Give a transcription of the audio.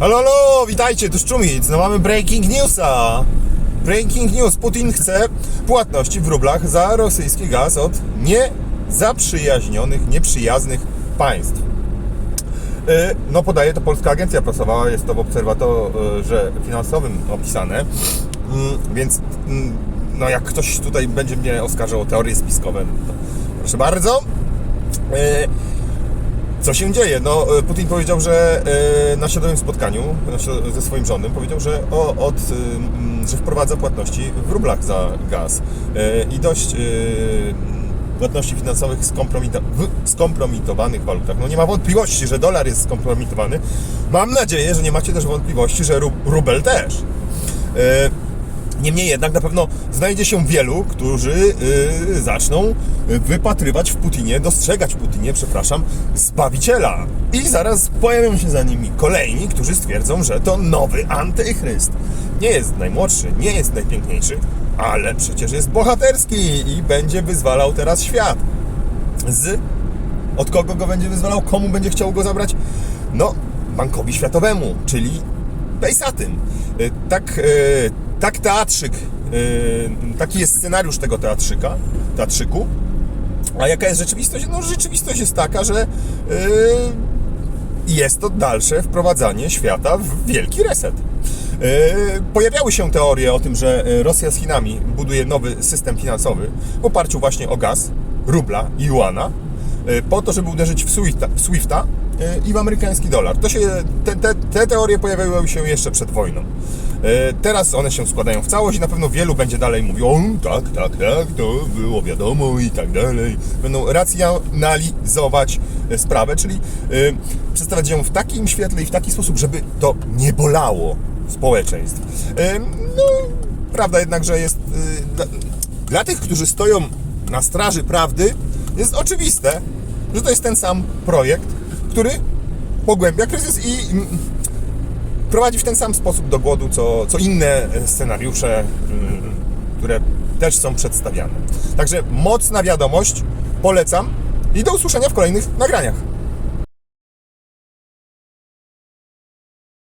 Halo, halo, witajcie, tu Szczumic. No mamy breaking newsa. Breaking news. Putin chce płatności w rublach za rosyjski gaz od niezaprzyjaźnionych, nieprzyjaznych państw. E, No podaje to Polska Agencja Prasowa, jest to w obserwatorze finansowym opisane, Mm, więc mm, no jak ktoś tutaj będzie mnie oskarżał o teorie spiskowe, to proszę bardzo. Co się dzieje? No, e, Putin powiedział, że e, na świadomym spotkaniu ze swoim rządem powiedział, że, o, od, e, że wprowadza płatności w rublach za gaz i dość płatności finansowych w skompromitowanych walutach. No nie ma wątpliwości, że dolar jest skompromitowany. Mam nadzieję, że nie macie też wątpliwości, że ru- rubel też. Niemniej jednak na pewno znajdzie się wielu, którzy y, zaczną wypatrywać w Putinie, dostrzegać w Putinie, przepraszam, zbawiciela. I zaraz pojawią się za nimi kolejni, którzy stwierdzą, że to nowy antychryst. Nie jest najmłodszy, nie jest najpiękniejszy, ale przecież jest bohaterski i będzie wyzwalał teraz świat. Z od kogo go będzie wyzwalał? Komu będzie chciał go zabrać? No, bankowi światowemu, czyli Pejsatym. Y, Tak, y, tak teatrzyk, y, taki jest scenariusz tego teatrzyka, teatrzyku. A jaka jest rzeczywistość? No, rzeczywistość jest taka, że y, jest to dalsze wprowadzanie świata w wielki reset. Yy, Pojawiały się teorie o tym, że yy, Rosja z Chinami buduje nowy system finansowy w oparciu właśnie o gaz, rubla i juana, yy, po to, żeby uderzyć w Swifta, Swifta yy, i w amerykański dolar. To się, te, te, te teorie pojawiały się jeszcze przed wojną. Yy, Teraz one się składają w całość i na pewno wielu będzie dalej mówił, o tak, tak, tak, to było wiadomo i tak dalej. Będą racjonalizować e, sprawę, czyli yy, przedstawiać ją w takim świetle i w taki sposób, żeby to nie bolało społeczeństw. No, prawda jednak, że jest dla, dla tych, którzy stoją na straży prawdy, jest oczywiste, że to jest ten sam projekt, który pogłębia kryzys i mm, prowadzi w ten sam sposób do głodu, co, co inne scenariusze, mm, które też są przedstawiane. Także mocna wiadomość, polecam i do usłyszenia w kolejnych nagraniach.